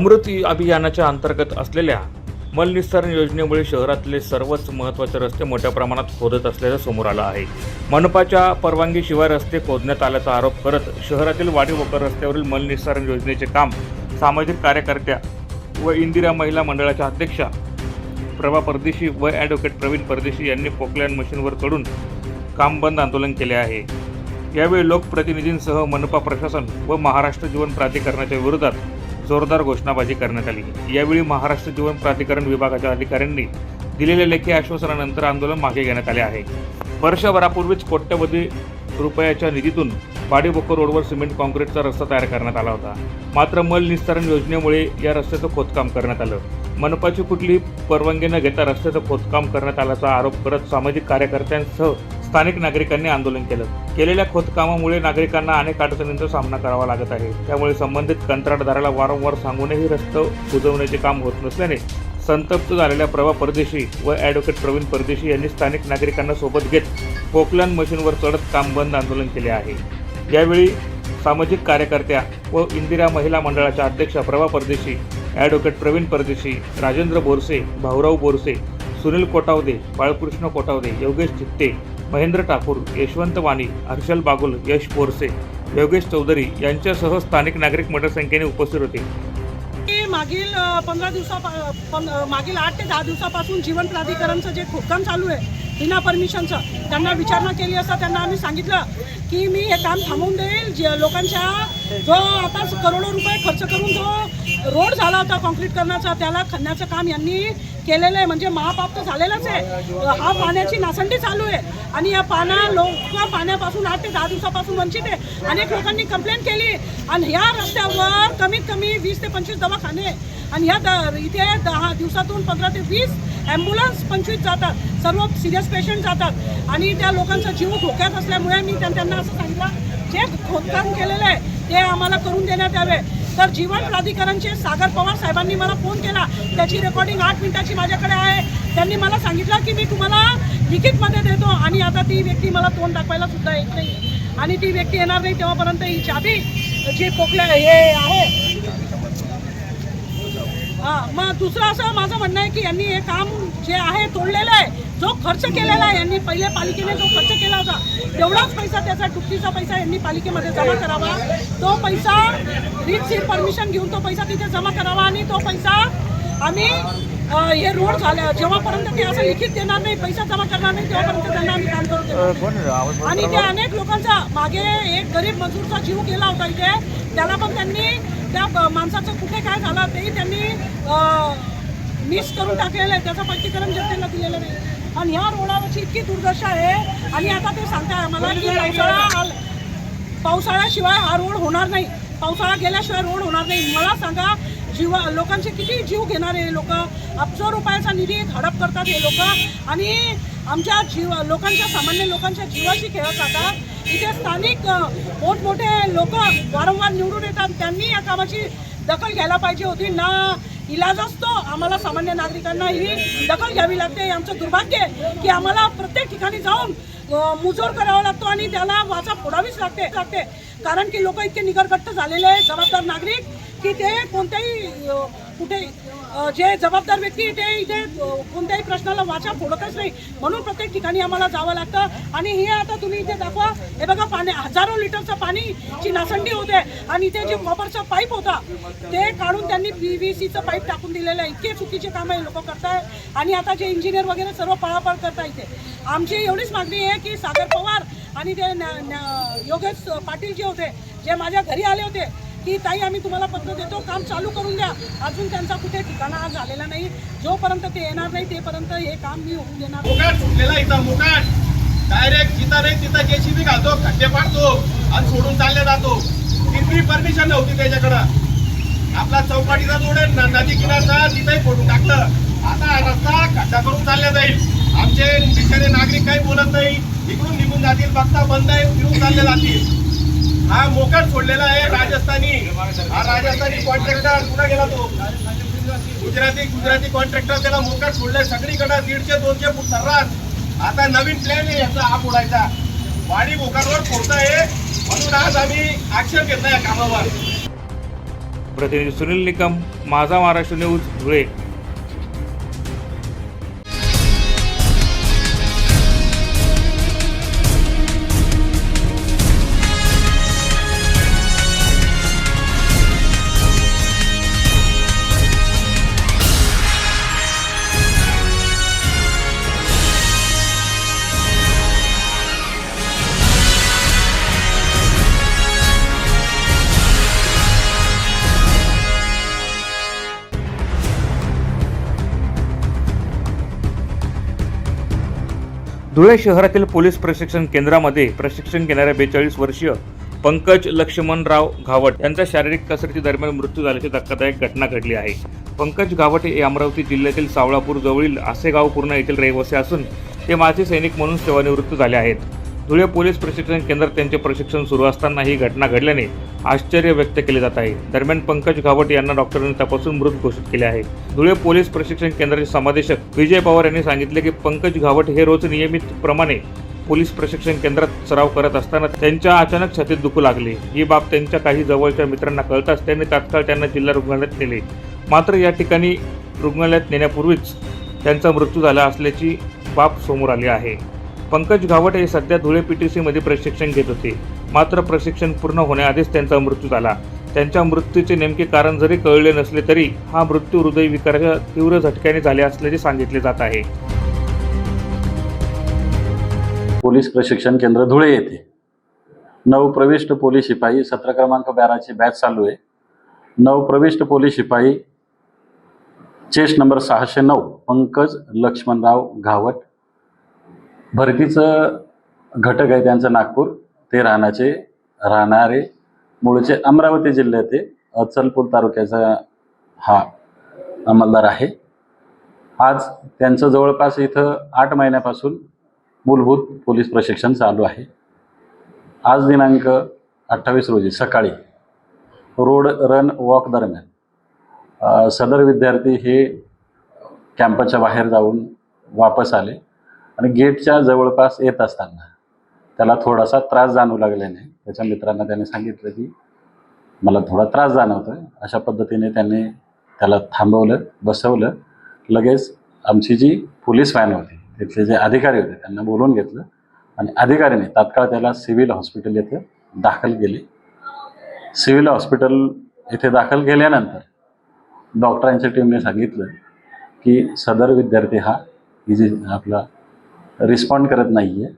अमृत अभियानाच्या अंतर्गत असलेल्या मलनिस्सारण योजनेमुळे शहरातले सर्वच महत्त्वाचे रस्ते मोठ्या प्रमाणात खोदत असल्याचं समोर आलं आहे. मनपाच्या परवानगीशिवाय रस्ते खोदण्यात आल्याचा आरोप करत शहरातील वाडी वकर रस्त्यावरील मलनिस्सारण योजनेचे काम सामाजिक कार्यकर्त्या व इंदिरा महिला मंडळाच्या अध्यक्षा प्रभा परदेशी व ॲडव्होकेट प्रवीण परदेशी यांनी पोकलँड मशीनवर चढून काम बंद आंदोलन केले आहे. यावेळी लोकप्रतिनिधींसह मनपा प्रशासन व महाराष्ट्र जीवन प्राधिकरणाच्या विरोधात जोरदार घोषणाबाजी करण्यात आली. यावेळी महाराष्ट्र जीवन प्राधिकरण विभागाच्या अधिकाऱ्यांनी दिलेल्या लेखी आश्वासनानंतर आंदोलन मागे घेण्यात आले आहे. वर्षभरापूर्वीच कोट्यवधी रुपयाच्या निधीतून बाडीबोकर रोडवर सिमेंट काँक्रीटचा रस्ता तयार करण्यात आला होता. मात्र मल निस्तारण योजनेमुळे या रस्त्याचं खोदकाम करण्यात आलं. मनपाची कुठलीही परवानगी न घेता रस्त्याचं खोदकाम करण्यात आल्याचा आरोप करत सामाजिक कार्यकर्त्यांसह स्थानिक नागरिकांनी आंदोलन केलं. केलेल्या खोदकामामुळे नागरिकांना अनेक अडचणींचा सामना करावा लागत आहे. त्यामुळे संबंधित कंत्राटदाराला वारंवार सांगूनही रस्तं बुजवण्याचे काम होत नसल्याने संतप्त झालेल्या प्रभा परदेशी व ॲडव्होकेट प्रवीण परदेशी यांनी स्थानिक नागरिकांना सोबत घेत पोकलन मशीनवर चढत काम बंद आंदोलन केले आहे. यावेळी सामाजिक कार्यकर्त्या व इंदिरा महिला मंडळाच्या अध्यक्षा प्रभा परदेशी ॲडव्होकेट प्रवीण परदेशी राजेंद्र बोरसे भाऊराव बोरसे सुनील कोटावदे बाळकृष्ण कोटावदे योगेश चित्ते महेंद्र ठाकूर यशवंत वाणी हर्षल बागुल यश बोरसे योगेश चौधरी यांच्यासह स्थानिक नागरिक मोठ्या संख्येने उपस्थित होते. मागील पंधरा दिवसा मागील आठ ते दहा दिवसापासून जीवन प्राधिकरणचं जे खोदकाम चालू आहे बिना परमिशनचं त्यांना विचारणा केली असता त्यांना आम्ही सांगितलं की मी हे काम थांबवून देईल. जे लोकांच्या जो आता करोडो रुपये खर्च करून जो रोड झाला होता कॉन्क्रीट करण्याचा त्याला खणण्याचं काम यांनी केलेलं आहे. म्हणजे महापाप तर झालेलाच आहे. हा पाण्याची नासंडी चालू आहे. आणि या पाना लोक पाण्यापासून आठ ते दहा दिवसापासून वंचित आहे. अनेक लोकांनी कंप्लेंट केली. आणि ह्या रस्त्यावर कमीत कमी वीस ते पंचवीस दवाखाने आणि ह्या द इथे दहा दिवसातून पंधरा ते वीस ॲम्ब्युलन्स पंचवीस जातात. सर्व सिरियस पेशंट जातात. आणि त्या लोकांचा जीव धोक्यात असल्यामुळे मी त्यांना असं सांगितलं. जे खोदकाम केलेलं आहे ते आम्हाला करून देण्यात यावे. तर जीवन प्राधिकरणचे सागर पवार साहेबांनी मला फोन केला. त्याची रेकॉर्डिंग आठ मिनिटाची माझ्याकडे आहे. त्यांनी मला सांगितलं की मी तुम्हाला लिखितमध्ये देतो आणि आता ती व्यक्ती मला तोंड दाखवायला सुद्धा येत नाही. आणि ती व्यक्ती येणार नाही तेव्हापर्यंत ही चाबी जी पोकल्या हे आहे. हां मग दुसरं असं माझं म्हणणं आहे की यांनी हे काम जे आहे तोडलेलं आहे. जो खर्च केलेला आहे यांनी पहिले पालिकेने जो खर्च केला होता तेवढाच पैसा त्याचा दुपटीचा पैसा यांनी पालिकेमध्ये जमा करावा. तो पैसा रीतशीर परमिशन घेऊन तो पैसा तिथे जमा करावा आणि तो पैसा आम्ही हे रोड झाल्या जेव्हापर्यंत ते असं लिखित देणार नाही पैसा जमा करणार नाही तेव्हापर्यंत त्यांना आम्ही काम नाही. आणि त्या अनेक लोकांचा मागे एक गरीब मजूरचा जीव गेला होता इथे. त्याला पण त्यांनी त्या माणसाचं कुठे काय झालं तेही त्यांनी मिस करून टाकलेलं आहे. त्याचं स्पष्टीकरण जनतेला दिलेलं नाही. आणि ह्या रोडावरची इतकी दुर्दशा आहे. आणि आता ते सांगताय आम्हाला की पावसाळा पावसाळ्याशिवाय हा रोड होणार नाही. पावसाळा गेल्याशिवाय रोड होणार नाही. मला सांगा जीव लोकांचे किती जीव घेणारे लोक? अब्जो रुपयाचा निधी हडप करतात हे लोक. आणि आमच्या जीव लोकांच्या सामान्य लोकांच्या जीवाशी खेळत जातात इथे स्थानिक मोठमोठे लोक वारंवार निवडून येतात. त्यांनी या कामाची दखल घ्यायला पाहिजे होती. ना इलाज असतो. आम्हाला सामान्य नागरिकांना ही दखल घ्यावी लागते. हे आमचं दुर्भाग्य आहे की आम्हाला प्रत्येक ठिकाणी जाऊन मुजोर करावा लागतो आणि त्याला वाचा फोडावीच लागते. लागते. कारण की लोक इतके निगरगट्ट झालेले आहे जबाबदार नागरिक की ते कोणत्याही कुठे जे जबाबदार व्यक्ती ते इथे कोणत्याही प्रश्नाला वाचा फोडतच नाही. म्हणून प्रत्येक ठिकाणी आम्हाला जावं लागतं. आणि हे आता तुम्ही इथे दाखवा. हे बघा पाणी हजारो लिटरचं पाणीची नासंडी होते. आणि इथे जे कॉपरचा पाईप होता ते काढून त्यांनी पी व्ही सीचं पाईप टाकून दिलेलं आहे. इतके चुकीचे काम हे लोक करताय. आणि आता जे इंजिनियर वगैरे सर्व पळापळ करता इथे. आमची एवढीच मागणी आहे की सागर पवार आणि ते न- योगेश पाटील जे होते जे माझ्या घरी आले होते की ताई आम्ही तुम्हाला पत्र देतो काम चालू करून द्या. अजून त्यांचा कुठे ठिकाणा हा झालेला नाही. जोपर्यंत ते येणार नाही तेपर्यंत हे काम मी होऊन देणार सुटलेला इथं मुकाट. डायरेक्ट जिथं नाही तिथं जेसीबी घालतो खड्डे पाडतो आणि सोडून चालले जातो. तिथली परमिशन नव्हती त्याच्याकडं. आपला चौपाटीचा जोड आहे नदी किनारचा तिथंही फोडून टाकलं. आता रस्ता खड्डा करून चालला जाईल. आमचे बिचारे नागरिक काही बोलत नाही. इकडून निघून जातील बघता बंद आहे फिरून चालले जातील. हा मोकाट सोडलेला आहे राजस्थानी. हा राजस्थानी कॉन्ट्रॅक्टर कुठं गेला तो? गुजराती गुजराती कॉन्ट्रॅक्टर त्याला मोकाट सोडलाय सगळीकडे दीडशे दोनशे फूट सर्रास. आता नवीन प्लॅन आहे याचा हा उडायचा वाडी भोकांवर फोडताय. म्हणून आज आम्ही ऍक्शन घेतलाय या कामावर. प्रतिनिधी सुनील निकम माझा महाराष्ट्र न्यूज धुळे. धुळे शहरातील पोलीस प्रशिक्षण केंद्रामध्ये प्रशिक्षण घेणाऱ्या बेचाळीस वर्षीय पंकज लक्ष्मणराव घावट यांचा शारीरिक कसरती दरम्यान मृत्यू झाल्याची धक्कादायक घटना घडली आहे. पंकज घावट हे अमरावती जिल्ह्यातील सावळापूर जवळील आसेगाव पूर्ण येथील रहिवासी असून ते माजी सैनिक म्हणून सेवानिवृत्त झाले आहेत. धुळे पोलीस प्रशिक्षण केंद्रात त्यांचे प्रशिक्षण सुरू असताना ही घटना घडल्याने आश्चर्य व्यक्त केले जात आहे. दरम्यान पंकज घावट यांना डॉक्टरांनी तपासून मृत घोषित केले आहे. धुळे पोलीस प्रशिक्षण केंद्राचे समादेशक विजय पवार यांनी सांगितले की पंकज घावट हे रोज नियमितप्रमाणे पोलीस प्रशिक्षण केंद्रात सराव करत असताना त्यांच्या अचानक छातीत दुखू लागले. ही बाब त्यांच्या काही जवळच्या मित्रांना कळताच त्यांनी तात्काळ त्यांना जिल्हा रुग्णालयात नेले. मात्र या ठिकाणी रुग्णालयात नेण्यापूर्वीच त्यांचा मृत्यू झाला असल्याची बाब समोर आली आहे. पंकज घावट हे सध्या धुळे पी टी सीमध्ये प्रशिक्षण घेत होते. मात्र प्रशिक्षण पूर्ण होण्याआधीच त्यांचा मृत्यू झाला. त्यांच्या मृत्यूचे नेमके कारण जरी कळले नसले तरी हा मृत्यू हृदयविकाराच्या तीव्र झटक्याने झाले असल्याचे सांगितले जात आहे. पोलीस प्रशिक्षण केंद्र धुळे येथे. नवप्रविष्ट पोलीस शिपाई सत्र क्रमांक बाराची बॅच चालू आहे. नवप्रविष्ट पोलीस शिपाई चेस्ट नंबर सहाशे नऊ पंकज लक्ष्मणराव घावट भरतीचं घटक आहे त्यांचं नागपूर. ते राहण्याचे राहणारे मूळचे अमरावती जिल्ह्याचे अचलपूर तालुक्याचा हा अंमलदार आहे. आज त्यांचं जवळपास इथं आठ महिन्यापासून मूलभूत पोलीस प्रशिक्षण चालू आहे. आज दिनांक अठ्ठावीस रोजी सकाळी रोड रन वॉक दरम्यान सदर विद्यार्थी हे कॅम्पसच्या बाहेर जाऊन वापस आले. आणि गेटच्या जवळपास येत असताना त्याला थोडासा त्रास जाणू लागल्याने त्याच्या मित्रांना त्याने सांगितलं की मला थोडा त्रास जाणवतोय. अशा पद्धतीने त्यांनी त्याला थांबवलं बसवलं. लगेच आमची जी पोलीस व्हॅन होती तिथले जे अधिकारी होते त्यांना बोलवून घेतलं आणि अधिकाऱ्याने तात्काळ त्याला सिव्हिल हॉस्पिटल येथे दाखल केले. सिव्हिल हॉस्पिटल येथे दाखल केल्यानंतर डॉक्टरांच्या टीमने सांगितलं की सदर विद्यार्थी हा इजी आपला रिस्पॉन्ड करत नाही आहे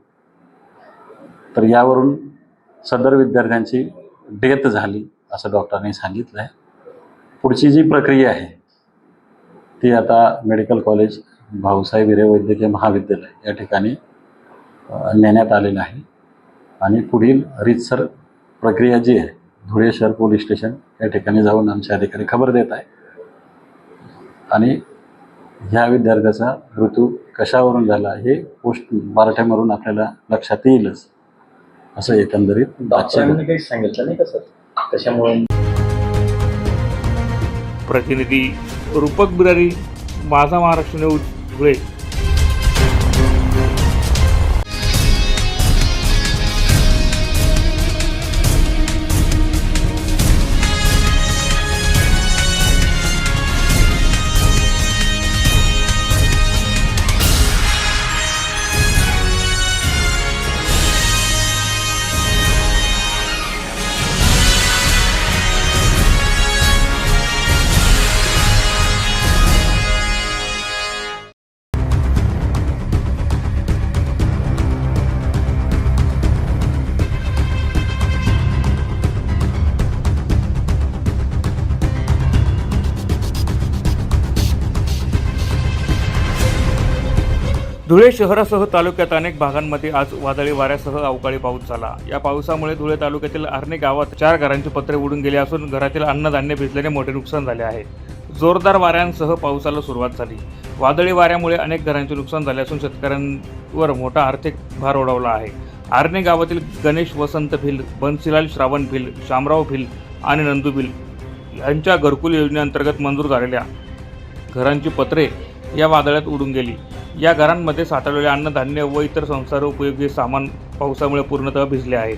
तर यावरून सदर विद्यार्थ्यांची डेथ झाली असं डॉक्टरांनी सांगितलं आहे पुढची जी प्रक्रिया आहे ती आता मेडिकल कॉलेज भाऊसाहेब हिरे वैद्यकीय महाविद्यालय या ठिकाणी नेण्यात आलेलं आहे. आणि पुढील रीतसर प्रक्रिया जी आहे धुळे शहर पोलीस स्टेशन या ठिकाणी जाऊन आमचे अधिकारी खबर देत आहे आणि ह्या विद्यार्थ्याचा ऋतू कशावरून झाला हे पोस्ट मराठ्यामधून आपल्याला लक्षात येईलच असं एकंदरीत काही सांगितलं नाही का सर? कशामुळे? प्रतिनिधी रूपक बिरारी माझा महाराष्ट्र न्यूज धुळे. धुळे शहरासह तालुक्यात अनेक भागांमध्ये आज वादळी वाऱ्यासह अवकाळी पाऊस झाला. या पावसामुळे धुळे तालुक्यातील आर्णे गावात चार घरांची पत्रे उडून गेली असून घरातील अन्नधान्य भिजल्याने मोठे नुकसान झाले आहे. जोरदार वाऱ्यांसह पावसाला सुरुवात झाली. वादळी वाऱ्यामुळे अनेक घरांचे नुकसान झाले असून शेतकऱ्यांवर मोठा आर्थिक भार ओढवला आहे. आर्णे गावातील गणेश वसंत भिल बन्सीलाल श्रावण भिल शामराव भिल आणि नंदू भिल यांच्या घरकुल योजनेअंतर्गत मंजूर झालेल्या घरांची पत्रे या वादळात उडून गेली. या घरांमध्ये साठवलेले अन्नधान्य व इतर संसार उपयोगी सामान पावसामुळे पूर्णतः भिजले आहे.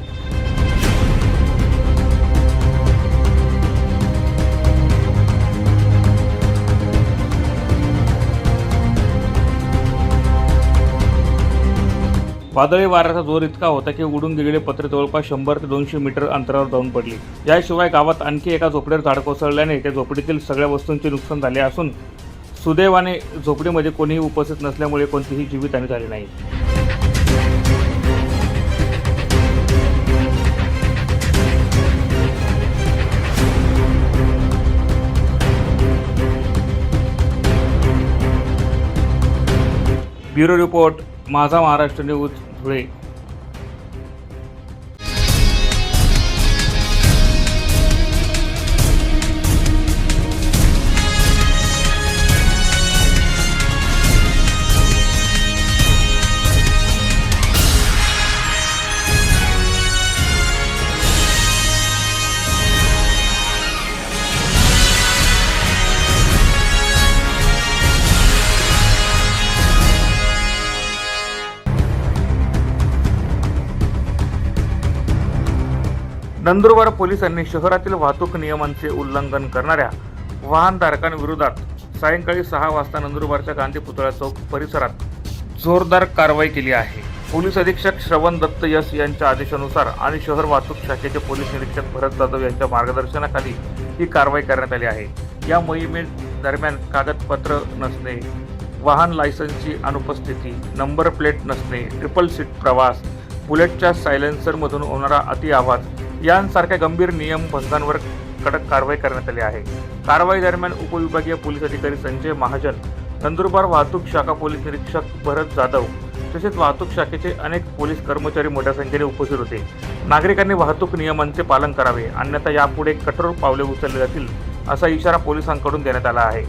वादळी वाऱ्याचा जोर इतका होता की उडून गेलेले पत्रे जवळपास शंभर ते दोनशे मीटर अंतरावर जाऊन पडली. याशिवाय गावात आणखी एका झोपडीवर झाड कोसळल्याने त्या झोपडीतील सगळ्या वस्तूंचे नुकसान झाले असून सुदैवाने झोपडीमध्ये कोणीही उपस्थित नसल्यामुळे कोणतीही जीवितहानी झाली नाही. ब्युरो रिपोर्ट माझा महाराष्ट्र न्यूज धुळे. नंदुरबार पोलिसांनी शहरातील वाहतूक नियमांचे उल्लंघन करणाऱ्या वाहनधारकांविरोधात सायंकाळी सहा वाजता नंदुरबारच्या गांधी पुतळा चौक परिसरात जोरदार कारवाई केली आहे. पोलीस अधीक्षक श्रवण दत्त यस यांच्या आदेशानुसार आणि शहर वाहतूक शाखेचे पोलीस निरीक्षक भरत जाधव यांच्या मार्गदर्शनाखाली ही कारवाई करण्यात आली आहे. या मोहिमे दरम्यान कागदपत्र नसणे वाहन लायसन्सची अनुपस्थिती नंबर प्लेट नसणे ट्रिपल सीट प्रवास बुलेटच्या सायलेन्सरमधून होणारा अति आवाज यांसारख्या गंभीर नियम भंगांवर कडक कारवाई करण्यात आली आहे. कारवाई दरम्यान उपविभागीय पोलीस अधिकारी संजय महाजन नंदुरबार वाहतूक शाखा पोलीस निरीक्षक भरत जाधव तसेच वाहतूक शाखेचे अनेक पोलीस कर्मचारी मोठ्या संख्येने उपस्थित होते. नागरिकांनी वाहतूक नियमांचे पालन करावे अन्यथा यापुढे कठोर पावले उचलले जातील असा इशारा पोलिसांकडून देण्यात आला आहे.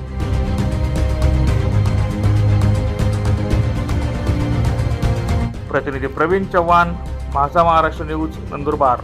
प्रतिनिधी प्रवीण चव्हाण माझा महाराष्ट्र न्यूज नंदुरबार.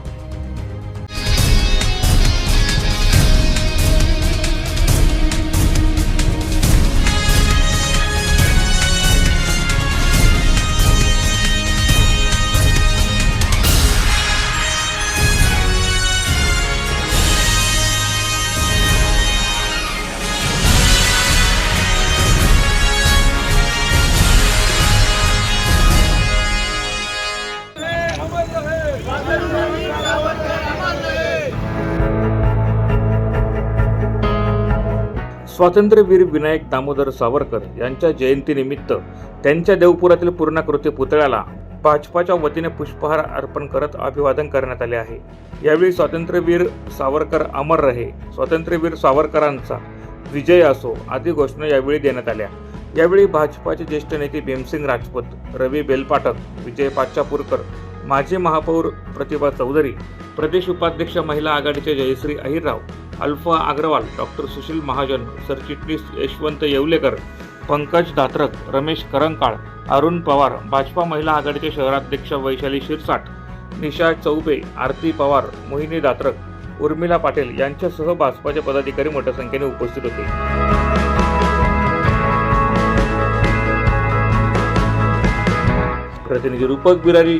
स्वातंत्र्यवीर विनायक दामोदर सावरकर यांच्या जयंतीनिमित्त त्यांच्या देवपुरातील पूर्णाकृती पुतळ्याला भाजपाच्या वतीने पुष्पहार अर्पण करत अभिवादन करण्यात आले आहे. यावेळी स्वातंत्र्यवीर सावरकर अमर रहे स्वातंत्र्यवीर सावरकरांचा विजय असो आदी घोषणा यावेळी देण्यात आल्या. यावेळी भाजपाचे ज्येष्ठ नेते भीमसिंग राजपूत रवी बेलपाठक विजय पाचापूरकर माजी महापौर प्रतिभा चौधरी प्रदेश उपाध्यक्ष महिला आघाडीचे जयश्री अहिरराव अल्फा अग्रवाल डॉक्टर सुशील महाजन सरचिटणीस यशवंत येवलेकर पंकज दात्रक रमेश करंकाळ अरुण पवार भाजपा महिला आघाडीचे शहराध्यक्ष वैशाली शिरसाट निशा चौबे आरती पवार मोहिनी दात्रक उर्मिला पाटील यांच्यासह भाजपाचे पदाधिकारी मोठ्या संख्येने उपस्थित होते. प्रतिनिधी रूपक बिरारी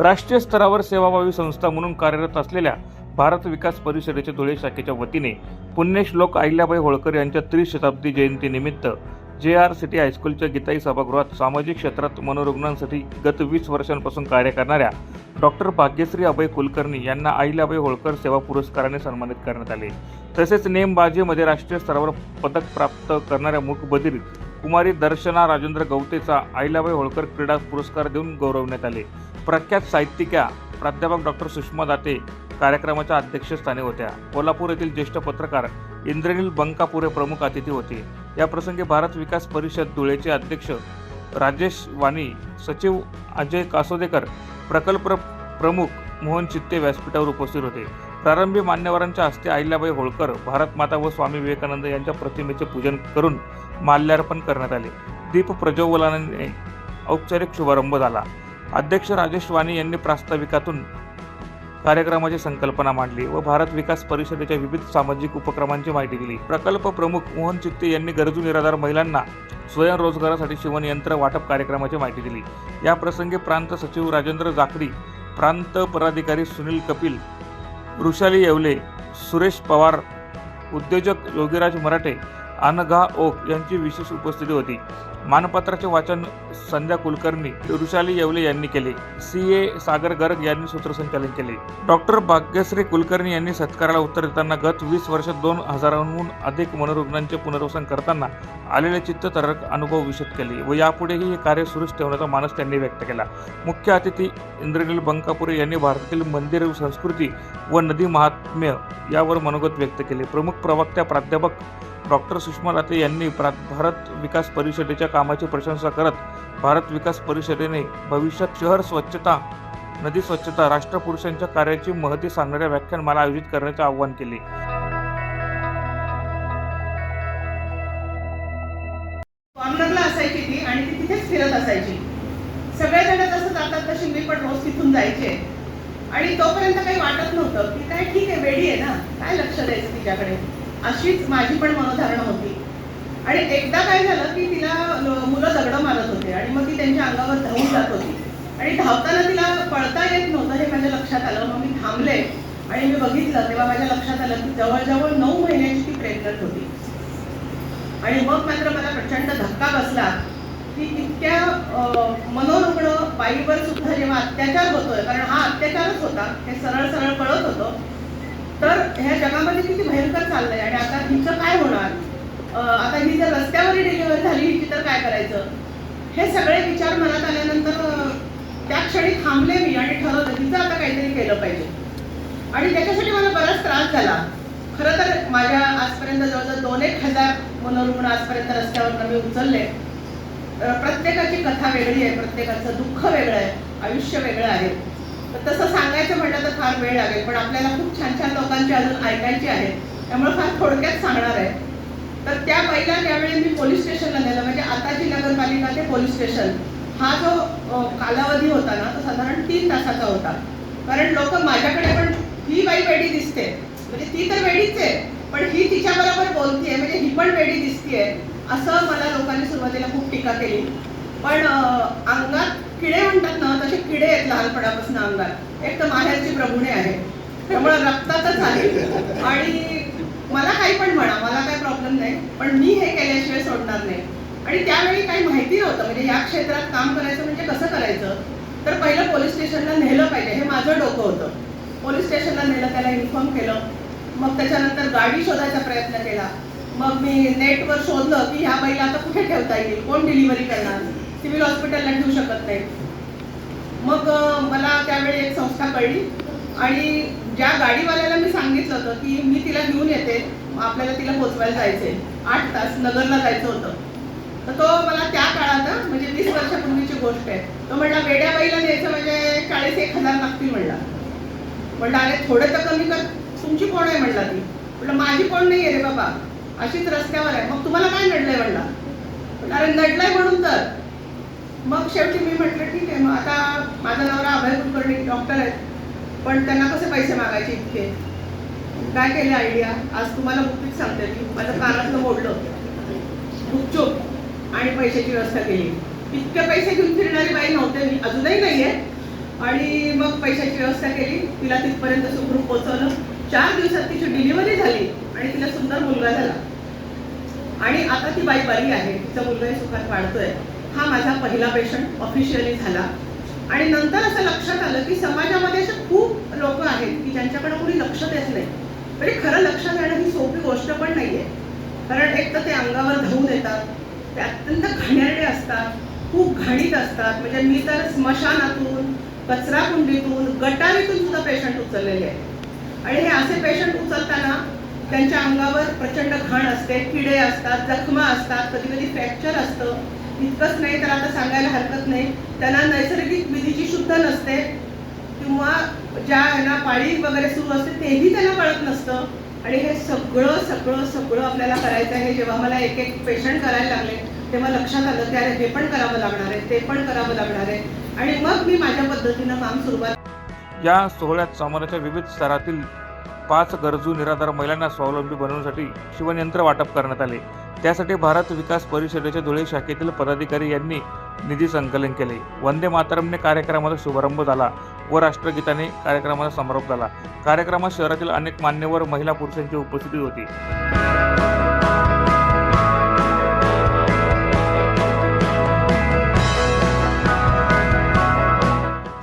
राष्ट्रीय स्तरावर सेवाभावी संस्था म्हणून कार्यरत असलेल्या भारत विकास परिषदेच्या धुळे शाखेच्या वतीने पुण्यश्लोक अहिल्याबाई होळकर यांच्या त्रिशताब्दी जयंतीनिमित्त जे आर सिटी हायस्कूलच्या गीताई सभागृहात सामाजिक क्षेत्रात मनोरुग्णांसाठी गत वीस वर्षांपासून कार्य करणाऱ्या डॉक्टर भाग्यश्री अभय कुलकर्णी यांना अहिल्याबाई होळकर सेवा पुरस्काराने सन्मानित करण्यात आले. तसेच नेमबाजीमध्ये राष्ट्रीय स्तरावर पदक प्राप्त करणाऱ्या मूकबधीर कुमारी दर्शना राजेंद्र गवतेचा अहिल्याबाई होळकर क्रीडा पुरस्कार देऊन गौरवण्यात आले. प्रख्यात साहित्यिका प्राध्यापक डॉक्टर सुषमा दाते कार्यक्रमाच्या अध्यक्षस्थानी होत्या. कोल्हापूर येथील ज्येष्ठ पत्रकार इंद्रनील बंकापुरे प्रमुख अतिथी होते. या प्रसंगी भारत विकास परिषद धुळेचे अध्यक्ष राजेश वाणी सचिव अजय कासोदेकर प्रकल्प प्रमुख मोहन चित्ते व्यासपीठावर उपस्थित होते. प्रारंभी मान्यवरांच्या हस्ते अहिल्याबाई होळकर भारत माता व स्वामी विवेकानंद यांच्या प्रतिमेचे पूजन करून माल्यार्पण करण्यात आले. दीप प्रज्वलनाने औपचारिक शुभारंभ झाला. अध्यक्ष राजेश वाणी यांनी प्रास्ताविकातून कार्यक्रमाची संकल्पना मांडली व भारत विकास परिषदेच्या विविध सामाजिक उपक्रमांची माहिती दिली. प्रकल्प प्रमुख मोहन चित्ते यांनी गरजू निराधार महिलांना स्वयंरोजगारासाठी शिवणयंत्र वाटप कार्यक्रमाची माहिती दिली. या प्रसंगी प्रांत सचिव राजेंद्र जाखडी प्रांत पदाधिकारी सुनील कपिल वृषाली येवले सुरेश पवार उद्योजक योगीराज मराठे अनघा ओक यांची विशेष उपस्थिती होती. मानपत्राचे वाचन संध्या कुलकर्णी ऋषाली येवले यांनी केले. सी. ए. सागर गर्ग यांनी सूत्रसंचालन केले. डॉक्टर भाग्यश्री कुलकर्णी यांनी सत्काराला उत्तर देताना गत वीस वर्षात दोन हजारांहून अधिक मनोरुग्णांचे पुनर्वसन करताना आलेले चित्ततरक अनुभव विशद केले व यापुढेही हे कार्य सुरूच ठेवण्याचा मानस त्यांनी व्यक्त केला. मुख्य अतिथी इंद्रनील बंकापुरे यांनी भारतातील मंदिर संस्कृती व नदी महात्म्य यावर मनोगत व्यक्त केले. प्रमुख प्रवक्त्या प्राध्यापक डॉक्टर सुषमा लाते यांनी प्रा भारत विकास परिषदेच्या कामाची प्रशंसा करत भारत विकास परिषदेने भविष्यात शहर स्वच्छता नदी स्वच्छता राष्ट्रपुरुषांच्या कार्याची महती सांगणाऱ्या व्याख्यानमाला आयोजित करण्याचे आवाहन केले. आणि मी बघितलं तेव्हा माझ्या लक्षात आलं की जवळजवळ नऊ महिन्याची ती प्रेग्नंट होती. आणि मग मात्र मला प्रचंड धक्का बसला की इतक्या मनोरुग्ण बाईवर सुद्धा जेव्हा अत्याचार होतोय कारण हा अत्याचारच होता हे सरळ सरळ कळत होतं तर ह्या जगामध्ये किती भयंकर चाललंय आणि आता हिचं काय होणार? आता ही जर रस्त्यावरही डिलिव्हरी झाली हिची तर काय करायचं? हे सगळे विचार मनात आल्यानंतर त्या क्षणी थांबले मी आणि ठरवलं हिचं आता काहीतरी केलं पाहिजे. आणि त्याच्यासाठी मला बराच त्रास झाला. खरं तर माझ्या आजपर्यंत जवळजवळ दोन एक हजार मनोरुग्ण आजपर्यंत रस्त्यावर मी उचलले. प्रत्येकाची कथा वेगळी आहे प्रत्येकाचं दुःख वेगळं आहे आयुष्य वेगळं आहे. तर तसं सांगायचं म्हटलं तर फार वेळ लागेल पण आपल्याला खूप छान छान लोकांची अजून ऐकायची आहे त्यामुळे फार थोडक्यात सांगणार आहे. तर त्या बाईला त्यावेळी मी पोलीस स्टेशनला नेलं म्हणजे आताची नगरपालिका ते पोलीस स्टेशन. हा जो कालावधी होता ना तो साधारण तीन तासाचा होता. कारण लोक माझ्याकडे पण ही बाई वेडी दिसते. म्हणजे ती तर वेडीच आहे पण ही तिच्या बरोबर बोलतीये म्हणजे ही पण वेडी दिसतीये असं मला लोकांनी सुरुवातीला खूप टीका केली. पण अंगात किडे म्हणतात ना तसे किडे आहेत लहानपणापासून अंगात. एक तर माहेरची प्रभुणे आहे त्यामुळे रक्तातच आहे. आणि मला काही पण म्हणा मला काही प्रॉब्लेम नाही पण मी हे केल्याशिवाय सोडणार नाही. आणि त्यावेळी काही माहिती नव्हतं म्हणजे या क्षेत्रात काम करायचं म्हणजे कसं करायचं? तर पहिलं पोलीस स्टेशनला नेलं पाहिजे हे माझं डोकं होतं. पोलीस स्टेशनला नेलं त्याला इन्फॉर्म केलं. मग त्याच्यानंतर गाडी शोधायचा प्रयत्न केला. मग मी नेटवर शोधलं की ह्या बाईला आता कुठे ठेवता येईल? कोण डिलिव्हरी करणार? सिव्हिल हॉस्पिटलला ठेवू शकत नाही. मग मला त्यावेळी एक संस्था कळली. आणि ज्या गाडीवाल्याला मी सांगितलं होतं की मी तिला घेऊन येते आपल्याला तिला पोचवायला जायचंय. आठ तास नगरला जायचं होतं. तर तो मला त्या काळात म्हणजे वीस वर्षापूर्वीची गोष्ट आहे. तो म्हणला वेड्या बाईला न्यायचं म्हणजे चाळीस एक हजार लागतील म्हणला. म्हणलं अरे थोडं तर कमी कर तुमची कोण आहे म्हणला ती? म्हटलं माझी कोण नाही आहे रे बाबा. अशीच रस्त्यावर आहे. मग तुम्हाला काय नडलंय म्हणला? अरे नडलंय म्हणून तर. मग शेवटी मी म्हटलं ठीक आहे मग आता माझा नवरा अभय कुलकर्णी डॉक्टर आहेत पण त्यांना कसे पैसे मागायचे इतके? काय केले आयडिया आज तुम्हाला मुक्तीच सांगते मी. माझं कानातलं मोडलं गुपचूप आणि पैशाची व्यवस्था केली. इतके पैसे घेऊन फिरणारी बाई नव्हते मी. अजूनही नाहीये. आणि मग पैशाची व्यवस्था केली. तिला तिथपर्यंत सुखरूप पोहोचवलं. चार दिवसात तिची डिलिव्हरी झाली आणि तिला सुंदर मुलगा झाला. आणि आता ती बाई बरी आहे. तिचा मुलगाही सुखात वाढतोय. हा माझा पहिला पेशंट ऑफिशियली झाला. आणि नंतर असं लक्षात आलं की समाजामध्ये असे खूप लोक आहेत की ज्यांच्याकडे कोणी लक्ष देत नाही. म्हणजे खरं लक्ष देणं ही सोपी गोष्ट पण नाहीये. कारण एक तर ते अंगावर धावून येतात ते अत्यंत घाणेरडे असतात. खूप घाणीत असतात. म्हणजे मी तर स्मशानातून कचरा कुंडीतून गटारीतून सुद्धा पेशंट उचललेले आहेत. आणि हे असे पेशंट उचलताना त्यांच्या अंगावर प्रचंड घाण असते किडे असतात जखमा असतात कधी कधी फ्रॅक्चर असतं. इतकंच नाही तर आता सांगायला हरकत नाही त्यांना नैसर्गिक विधीची शुद्ध नसते. किंवा ज्या यांना पाळी वगैरे सुरू असते तेही त्यांना कळत नसतं. आणि हे सगळं सगळं सगळं आपल्याला करायचं आहे. जेव्हा मला एक एक पेशंट करायला लागले तेव्हा लक्षात आलं की अरे हे पण करावं लागणार आहे ते पण करावं लागणार आहे. आणि मग मी माझ्या पद्धतीनं काम सुरुवात या सोहळ्यात समाजाच्या विविध स्तरातील पाच गरजू निराधार महिलांना स्वावलंबी बनवण्यासाठी शिवनयंत्र वाटप करण्यात आले. त्यासाठी भारत विकास परिषदेच्या धुळे शाखेतील पदाधिकारी यांनी निधी संकलन केले. वंदे मातरमने कार्यक्रमाचा शुभारंभ झाला व राष्ट्रगीताने कार्यक्रमाचा समारोप झाला. कार्यक्रमात शहरातील अनेक मान्यवर महिला पुरुषांची उपस्थिती होती.